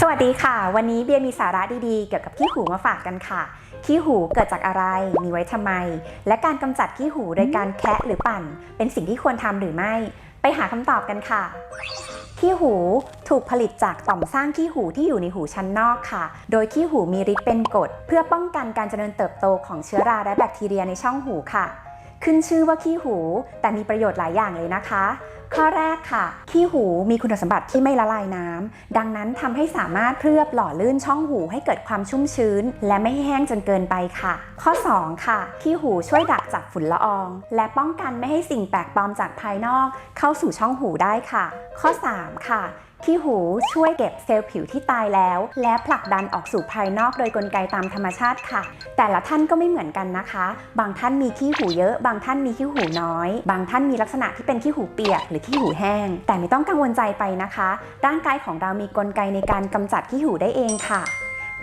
สวัสดีค่ะ วันนี้เบียร์มีสาระดีๆ เกี่ยวกับขี้หูมาฝากกันค่ะ ขี้หูเกิดจากอะไร มีไว้ทำไม และการกำจัดขี้หูโดยการแคะหรือปั่น เป็นสิ่งที่ควรทำหรือไม่ ไปหาคำตอบกันค่ะ ขี้หูถูกผลิตจากต่อมสร้างขี้หูที่อยู่ในหูชั้นนอกค่ะ โดยขี้หูมีฤทธิ์เป็นกรดเพื่อป้องกันการเจริญเติบโตของเชื้อราและแบคทีเรียในช่องหูค่ะ ขึ้นชื่อว่าขี้หู แต่มีประโยชน์หลายอย่างเลยนะคะ ข้อแรกค่ะ ขี้หูมีคุณสมบัติที่ไม่ละลายน้ำดังนั้นทำให้สามารถเคลือบหล่อลื่นช่องหูให้เกิดความชุ่มชื้น และไม่ให้แห้งจนเกินไปค่ะ ข้อ 2 ค่ะ ขี้หูช่วยดักจับฝุ่นละออง และป้องกันไม่ให้สิ่งแปลกปลอมจากภายนอก เข้าสู่ช่องหูได้ค่ะ ข้อ 3 ค่ะขี้หูช่วยเก็บเซลล์ผิวที่ตายแล้ว และผลักดันออกสู่ภายนอกโดยกลไกตามธรรมชาติค่ะ แต่ละท่านก็ไม่เหมือนกันนะคะ บางท่านมีขี้หูเยอะ บางท่านมีขี้หูน้อย บางท่านมีลักษณะที่เป็นขี้หูเปียกหรือขี้หูแห้ง แต่ไม่ต้องกังวลใจไปนะคะ ร่างกายของเรามีกลไกในการกำจัดขี้หูได้เองค่ะ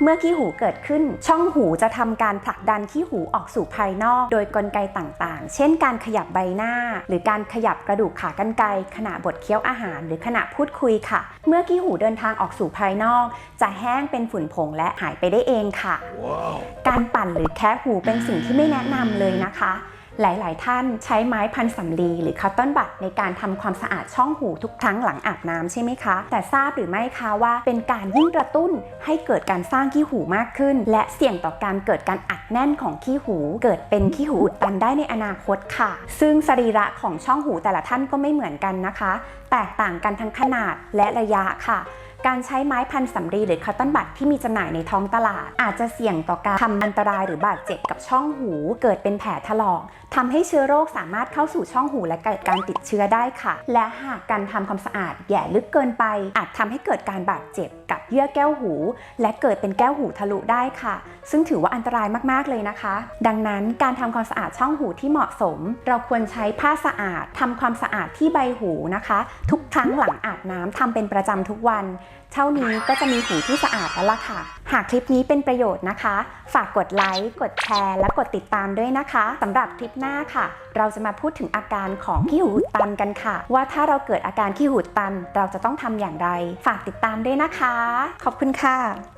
เมื่อขี้หูเกิดขึ้น ช่องหูจะทำการผลักดันขี้หูออกสู่ภายนอก โดยกลไกต่างๆ เช่น การขยับใบหน้า หรือการขยับกระดูกขากรรไกรขณะบดเคี้ยวอาหาร หรือขณะพูดคุยค่ะ เมื่อขี้หูเดินทางออกสู่ภายนอก จะแห้งเป็นฝุ่นผงและหายไปได้เองค่ะการปั่นหรือแคะหูเป็นสิ่งที่ไม่แนะนำเลยนะคะ หลาย ๆ ท่านใช้ไม้พันสำลีหรือคัตเติ้ลบัตในการทำความสะอาดช่องหูทุกครั้งหลังอาบน้ำใช่ไหมคะ แต่ทราบหรือไม่คะว่าเป็นการยิ่งกระตุ้นให้เกิดการสร้างขี้หูมากขึ้น และเสี่ยงต่อการเกิดการอัดแน่นของขี้หู เกิดเป็นขี้หูอุดตันได้ในอนาคตค่ะ ซึ่งสรีระของช่องหูแต่ละท่านก็ไม่เหมือนกันนะคะ แตกต่างกันทั้งขนาดและระยะค่ะ การใช้ไม้พันสำรีหรือคัตติ้ลบัตที่มีจำหน่ายในท้องตลาด อาจจะเสี่ยงต่อการทำอันตรายหรือบาดเจ็บกับช่องหู เกิดเป็นแผลถลอกทำให้เชื้อโรคสามารถเข้าสู่ช่องหูและเกิดการติดเชื้อได้ค่ะ และหากการทำความสะอาดแหย่ลึกเกินไป อาจทำให้เกิดการบาดเจ็บกับเยื่อแก้วหู และเกิดเป็นแก้วหูทะลุได้ค่ะ ซึ่งถือว่าอันตรายมากๆเลยนะคะ ดังนั้นการทำความสะอาดช่องหูที่เหมาะสม เราควรใช้ผ้าสะอาดทำความสะอาดที่ใบหูนะคะ ทุกครั้งหลังอาบน้ำทำเป็นประจำทุกวันเท่านี้ก็จะมีหูที่สะอาดแล้วล่ะค่ะ หากคลิปนี้เป็นประโยชน์นะคะ ฝากกดไลค์ กดแชร์ และกดติดตามด้วยนะคะสำหรับคลิปหน้าค่ะ เราจะมาพูดถึงอาการของขี้หูตันกันค่ะ ว่าถ้าเราเกิดอาการขี้หูตัน เราจะต้องทำอย่างไร ฝากติดตามด้วยนะคะ ขอบคุณค่ะ